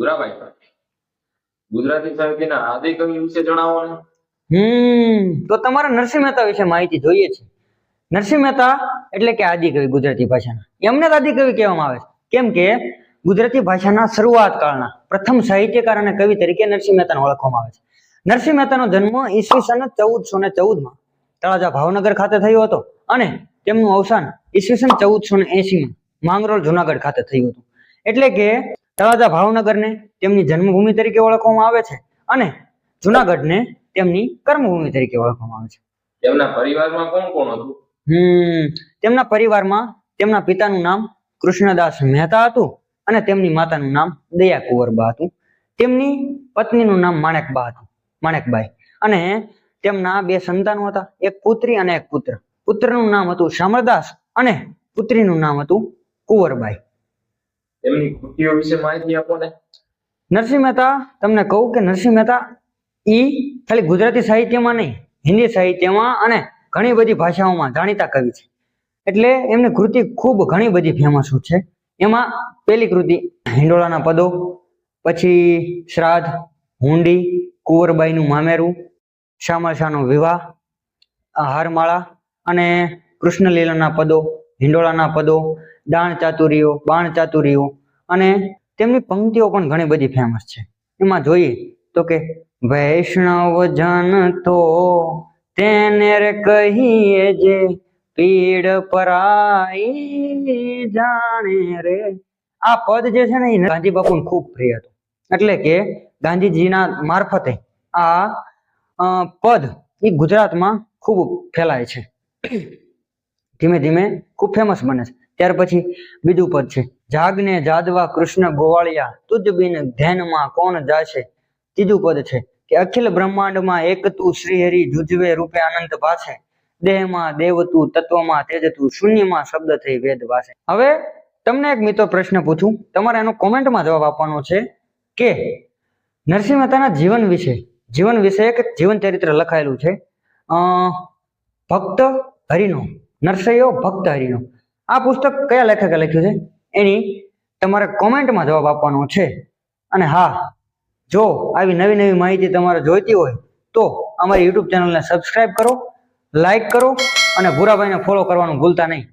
ગુરાભાઈ ગુજરાતી સાહિત્યના આદિ કવિ વિશે જણાવો ને. હમ, તો તમારે નરસિંહ મહેતા વિશે માહિતી જોઈએ છે. નરસિંહ મહેતા એટલે કે આદિકવિ ગુજરાતી ભાષાના. એમને જ આદિકવિ કહેવામાં આવે છે. કેમ કે ગુજરાતી ભાષાના શરૂઆત કાળના પ્રથમ સાહિત્યકાર અને કવિ તરીકે નરસિંહ મહેતાને ઓળખવામાં આવે છે. નરસિંહ મહેતાનો જન્મ ઈસવીસન ચૌદસો ને ચૌદમાં તળાજા ભાવનગર ખાતે થયો હતો અને તેમનું અવસાન ઈસવીસન ચૌદસો ને એસીમાં માંગરોળ જુનાગઢ ખાતે થયું હતું. એટલે કે તળાજા ભાવનગરને તેમની જન્મભૂમિ તરીકે ઓળખવામાં આવે છે અને જુનાગઢને તેમની કર્મભૂમિ તરીકે ઓળખવામાં આવે છે. તેમના પરિવારમાં કોણ કોણ હતું? હમ તેમના પરિવારમાં તેમના પિતાનું નામ કૃષ્ણદાસ મહેતા હતું અને તેમની માતાનું નામ દયા કુંવરબા હતું. તેમની પત્નીનું નામ માણેકબા હતું માણેકબાઈ અને તેમના બે સંતાનો હતા એક પુત્રી અને એક પુત્ર. પુત્રનું નામ હતું શામળદાસ અને પુત્રીનું નામ હતું કુંવરબાઈ. તેમની કૃતિઓ વિશે માહિતી આપો નરસિંહ મહેતા, તમને કહું કે નરસિંહ મહેતા, ઈ ખાલી ગુજરાતી સાહિત્યમાં નહીં, હિન્દી સાહિત્યમાં અને ઘણી બધી ભાષાઓમાં જાણીતા કવિ છે. એટલે એમની કૃતિ ખૂબ ઘણી બધી ફેમસ છે. એમાં પેલી કૃતિ, હિંડોળાના પદો, પછી શ્રાદ્ધ, હુંડી, કુંવરબાઈનું મામેરું શામળશાનો વિવાહ, હારમાળા અને કૃષ્ણલીલાના પદો હિંડોળાના પદો, દાણ ચાતુરીઓ, બાણ ચાતુરીઓ અને તેમની પંક્તિઓ પણ ઘણી બધી ફેમસ છે. એમાં જોઈએ તો કે, વૈષ્ણવ જન તો તેને રે કહીએ જે પીડ પરાઈ જાણે રે. આ પદ જે છે ને એ ગાંધી બાપુને ખૂબ પ્રિય હતું. એટલે કે ગાંધીજીના મારફતે આ પદ એ ગુજરાતમાં ખૂબ ફેલાય છે. ધીમે ધીમે ખૂબ ફેમસ બને છે. ત્યાર પછી બીજું પદ છે. જાગને જાદવા કૃષ્ણ ગોવાળિયા તુજ બિન ધ્યાનમાં કોણ જાશે? ત્રીજું પદ છે કે અખિલ બ્રહ્માંડમાં એક તું શ્રી હરિ જુજવે રૂપે આનંદ ભાષે દેહમાં દેવ તું તત્વમાં તેજ તું શૂન્યમાં શબ્દ થઈ વેદ ભાષે હવે તમને એક મિત્રો પ્રશ્ન પૂછું. તમારે એનો કોમેન્ટમાં જવાબ આપવાનો છે કે નરસિંહ મહેતાના જીવન વિશે જીવન વિશે એક જીવન ચરિત્ર લખાયેલું છે. ભક્ત હરિનો. નરસૈયો ભક્ત હરિનો આ પુસ્તક કયા લેખકે લખ્યું છે? એની તમારે કોમેન્ટમાં જવાબ આપવાનો છે. અને હા, જો આવી નવી નવી માહિતી તમારે જોઈતી હોય, તો અમારી યુટ્યુબ ચેનલને સબસ્ક્રાઈબ કરો લાઈક કરો અને ભૂરાભાઈને ફોલો કરવાનું ભૂલતા નહીં.